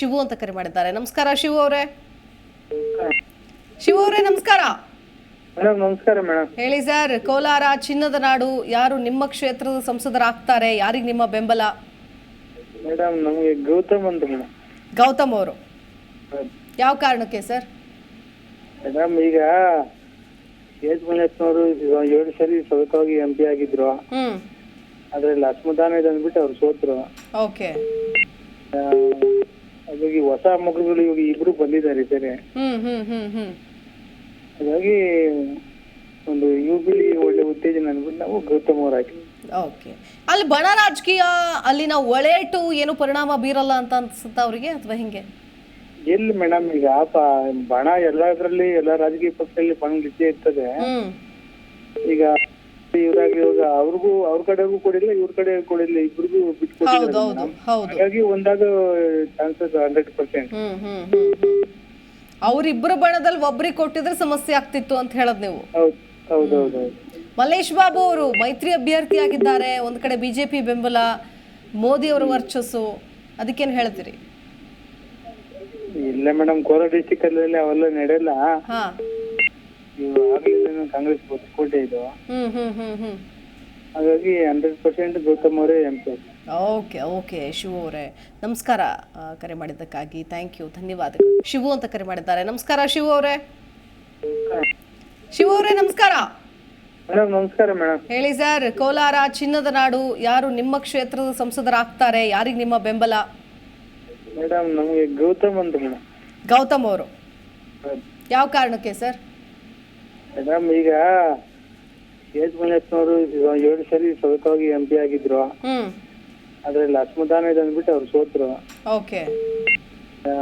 ಶಿವು ಅಂತ ಕರೆ ಮಾಡಿದ್ದಾರೆ. ನಮಸ್ಕಾರ ಶಿವು ಅವರೇ. ಶಿವು ಅವರೇ ನಮಸ್ಕಾರ. ಮೇಡಮ್ ನಮಸ್ಕಾರ ಮೇಡಮ್ ಹೇಳಿ ಸರ್ ಕೋಲಾರ ಚಿನ್ನದ ನಾಡು ಯಾರು ನಿಮ್ಮ ಕ್ಷೇತ್ರದ ಸಂಸದರಾಗ್ತಾರೆ? ಯಾರಿಗೆ ನಿಮ್ಮ ಬೆಂಬಲ? ಮೇಡಮ್ ನಮಗೆ ಗೌತಮ್ ಅಂತ ಮೇಡಮ್ ಗೌತಮ್ ಅವರು. ಯಾವ ಕಾರಣಕ್ಕೆ ಸರ್? ಮೇಡಮ್ ಈಗ ಏಜ್ ಮಂಜಪ್ಪನವರು ಏಳು ಸರಿ ಸತತವಾಗಿ ಎಂ ಪಿ ಆಗಿದ್ರು. ಹ್ಮ್. ಅದ್ರಲ್ಲಿ ಅಸಮಾಧಾನ ಇದೆ ಅಂದ್ಬಿಟ್ಟು ಅವ್ರು ಸೋತ್ರು. ಓಕೆ. ಆ, ಹಾಗಾಗಿ ಹೊಸ ಮಗುಗಳು ಇವಾಗ ಇಬ್ರು ಬಂದಿದ್ದಾರೆ ಸರಿ ಹ್ಮ್ ಹ್ಮ್ ಹ್ಮ್ ಹ್ಮ್. ಹಾಗಾಗಿ ಒಂದು ಯು ಬಿಲಿ ಒಳ್ಳೆ ಉತ್ತೇಜನ ಅನ್ಬಿಟ್ಟು ನಾವು ಗೌತಮ್ ಅವ್ರು ಹಾಕಿ ಓಕೆ. ಅಲ್ಲಿ ಬಣ ರಾಜಕೀಯ ಅಲ್ಲಿನ ಒಳೇಟು ಏನು ಪರಿಣಾಮ ಬೀರಲ್ಲ ಅಂತ ಅನ್ಸುತ್ತ ಅವರಿಗೆ ಅಥವಾ ಹಿಂಗೆ? ಎಲ್ಲಿ ಮೇಡಮ್ ಈಗ ಪ- ಬಣ ಎಲ್ಲದ್ರಲ್ಲಿ ಎಲ್ಲ ರಾಜಕೀಯ ಪಕ್ಷದಲ್ಲಿ ಬಣ ಇದ್ದೇ ಇರ್ತದೆ. ಹ್ಮ್. ಈಗ ಇವ್ರಾಗ ಇವಾಗ ಅವ್ರಿಗೂ ಅವ್ರ ಕಡೆಗೂ ಕೊಡಿಲ್ಲ ಇವ್ರ ಕಡೆ ಕೊಡಿಲ್ಲ ಇಬ್ರಿಗೂ ಹೌದು ಹೌದು ಹಾಗಾಗಿ ಒಂದಾಗ chances hundred percent hmm hmm hmm hmm. ಅವರಿಬ್ಬರು ಬಣದಲ್ಲಿ ಒಬ್ರಿಗೆ ಕೊಟ್ಟಿದ್ರೆ ಸಮಸ್ಯೆ ಆಗ್ತಿತ್ತು ಅಂತ ಹೇಳದ್ ನೀವು. ಹೌದು ಹೌದೌದು ಮಲ್ಲೇಶ್ ಬಾಬು ಅವರು ಮೈತ್ರಿ ಅಭ್ಯರ್ಥಿಯಾಗಿದ್ದಾರೆ ಒಂದ್ ಕಡೆ ಬಿಜೆಪಿ ಬೆಂಬಲ ಮೋದಿ ಅವರ ವರ್ಚಸ್ಸು ಅದಕ್ಕೇನು ಹೇಳ್ತೀರಿ ಇಲ್ಲ ಮೇಡಮ್ ಕೋಲಾರ ಡಿಸ್ಟಿಕ್ ಅಲ್ಲಿ ಅವೆಲ್ಲ ನಡೆಯಲ್ಲ. ಹಾ. ನೀವು ಆಗ್ಲಿಂದ ಕಾಂಗ್ರೆಸ್ ಕೋಟೆ ಇದು. ಹ್ಮ್ ಹ್ಮ್ ಹ್ಮ್ ಹ್ಮ್. ಹಾಗಾಗಿ ಹಂಡ್ರೆಡ್ ಪರ್ಸೆಂಟ್ ಗೌತಮ್ ಅವರೇ M P okay okay Shivu ಅವರೇ. ನಮಸ್ಕಾರ ಆ, ಕರೆ ಮಾಡಿದ್ದಕ್ಕಾಗಿ. ಥ್ಯಾಂಕ್ ಯು ಧನ್ಯವಾದಗಳು. ಶಿವು ಅಂತ ಕರೆ ಮಾಡಿದ್ದಾರೆ. ನಮಸ್ಕಾರ ಶಿವು ಅವರೇ. ಶಿವು ಅವರೇ ನಮಸ್ಕಾರ. ಮೇಡಮ್ ನಮಸ್ಕಾರ ಮೇಡಮ್ ಹೇಳಿ ಸರ್ ಕೋಲಾರ ಚಿನ್ನದ ನಾಡು ಯಾರು ನಿಮ್ಮ ಕ್ಷೇತ್ರದ ಸಂಸದರಾಗ್ತಾರೆ? ಯಾರಿಗೆ ನಿಮ್ಮ ಬೆಂಬಲ? ಮೇಡಮ್ ನಮಗೆ ಗೌತಮ್ ಅಂತ ಮೇಡಮ್ ಗೌತಮ್ ಅವರು. ಯಾವ ಕಾರಣಕ್ಕೆ ಸರ್? ಮೇಡಮ್ ಈಗ ಏಜ್ ಮಂಜಪ್ಪನವರು ಏಳು ಸರಿ ಸ್ವಲ್ಪವಾಗಿ ಎಂ ಪಿ ಆಗಿದ್ರು. ಹ್ಮ್. ಅದ್ರಲ್ಲಿ ಅಸಮಾಧಾನ ಇದೆ ಅಂದ್ಬಿಟ್ಟು ಅವ್ರು ಸೋತ್ರು. ಓಕೆ. ಆ,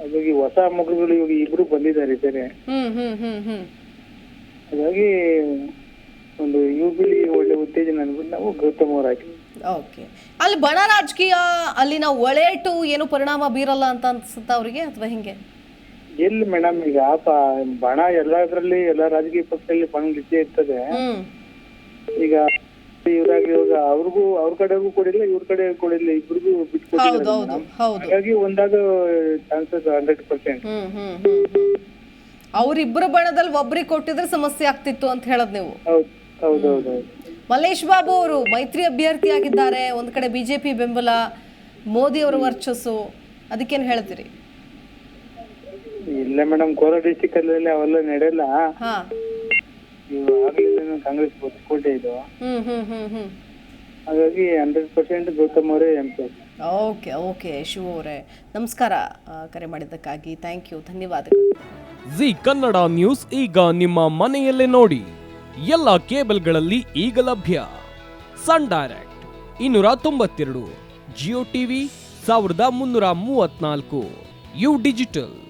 ಹಾಗಾಗಿ ಹೊಸ ಮಕ್ಕಳುಗಳು ಇವಾಗ ಇಬ್ರು ಬಂದಿದ್ದಾರೆ ಸರಿ ಹ್ಮ್ ಹ್ಮ್ ಹ್ಮ್ ಹ್ಮ್. ಹಾಗಾಗಿ ಒಂದು ಯು ಬಿಲಿ ಒಳ್ಳೆ ಉತ್ತೇಜನ ಅಂದ್ಬಿಟ್ಟು ನಾವು ಗೌತಮ್ ಹಾಕಿ. ಓಕೆ. ಅಲ್ಲಿ ಬಣ ರಾಜಕೀಯ ಅಲ್ಲಿನ ಒಳೇಟು ಏನು ಪರಿಣಾಮ ಬೀರಲ್ಲ ಅಂತ ಅನ್ಸುತ್ತಾ ಅವರಿಗೆ ಅಥವಾ ಹಿಂಗೆ? ಎಲ್ಲಿ ಮೇಡಮ್ ಈಗ ಪ- ಬಣ ಎಲ್ಲದ್ರಲ್ಲಿ ಎಲ್ಲ ರಾಜಕೀಯ ಪಕ್ಷದಲ್ಲಿ ಬಣ್ಣ ಇದ್ದೇ ಇರ್ತದೆ. ಹ್ಮ್. ಈಗ ಇವ್ರಾಗ ಇವಾಗ ಅವ್ರಿಗೂ ಅವ್ರ ಕಡೆಗೂ ಕೊಡಿಲ್ಲ ಇವ್ರ ಕಡೆ ಕೊಡಿಲ್ಲ ಇಬ್ರಿಗೂ ಹೌದು ಹೌದು ಹೌದು. ಹಾಗಾಗಿ ಒಂದಾಗ chances hundred percent hmm hmm hmm hmm. ಅವರಿಬ್ಬರು ಬಣದಲ್ಲಿ ಒಬ್ರಿಗೆ ಕೊಟ್ಟಿದ್ರೆ ಸಮಸ್ಯೆ ಆಗ್ತಿತ್ತು ಅಂತ ಹೇಳದ್ ನೀವು. ಹೌದು ಹೌದೌದು ಮಲ್ಲೇಶ್ ಬಾಬು ಅವರು ಮೈತ್ರಿ ಅಭ್ಯರ್ಥಿಯಾಗಿದ್ದಾರೆ ಒಂದ್ ಕಡೆ ಬಿಜೆಪಿ ಬೆಂಬಲ ಮೋದಿ ಅವರ ವರ್ಚಸ್ಸು ಅದಕ್ಕೇನು ಹೇಳ್ತೀರಿ ಇಲ್ಲ ಮೇಡಮ್ ಕೋಲಾರ ಡಿಸ್ಟಿಕ್ ಅಲ್ಲಿ ಅವೆಲ್ಲ ನಡೆಯಲ್ಲ. ಹಾ. ಇವು ಆಗ್ಲಿಂದ ಕಾಂಗ್ರೆಸ್ ಕೋಟೆ ಇದು. ಹ್ಮ್ ಹ್ಮ್ ಹ್ಮ್ ಹ್ಮ್. ಹಾಗಾಗಿ ಹಂಡ್ರೆಡ್ ಪರ್ಸೆಂಟ್ ಗೌತಮ್ ಅವರೇ M P okay okay Shiva ಅವರೇ. ನಮಸ್ಕಾರ ಆ, ಕರೆ ಮಾಡಿದ್ದಕ್ಕಾಗಿ. ಥ್ಯಾಂಕ್ ಯು ಧನ್ಯವಾದಗಳು. ಜಿ ಕನ್ನಡ ನ್ಯೂಸ್ ಈಗ ನಿಮ್ಮ ಮನೆಯಲ್ಲೇ ನೋಡಿ. ಎಲ್ಲ ಕೇಬಲ್ಗಳಲ್ಲಿ ಈಗ ಲಭ್ಯ. ಸನ್ ಡೈರೆಕ್ಟ್ ಇನ್ನೂರ ತೊಂಬತ್ತೆರಡು ಜಿಯೋ ಟಿವಿ ಸಾವಿರದ ಮುನ್ನೂರ ಮೂವತ್ನಾಲ್ಕು ಯು ಡಿಜಿಟಲ್.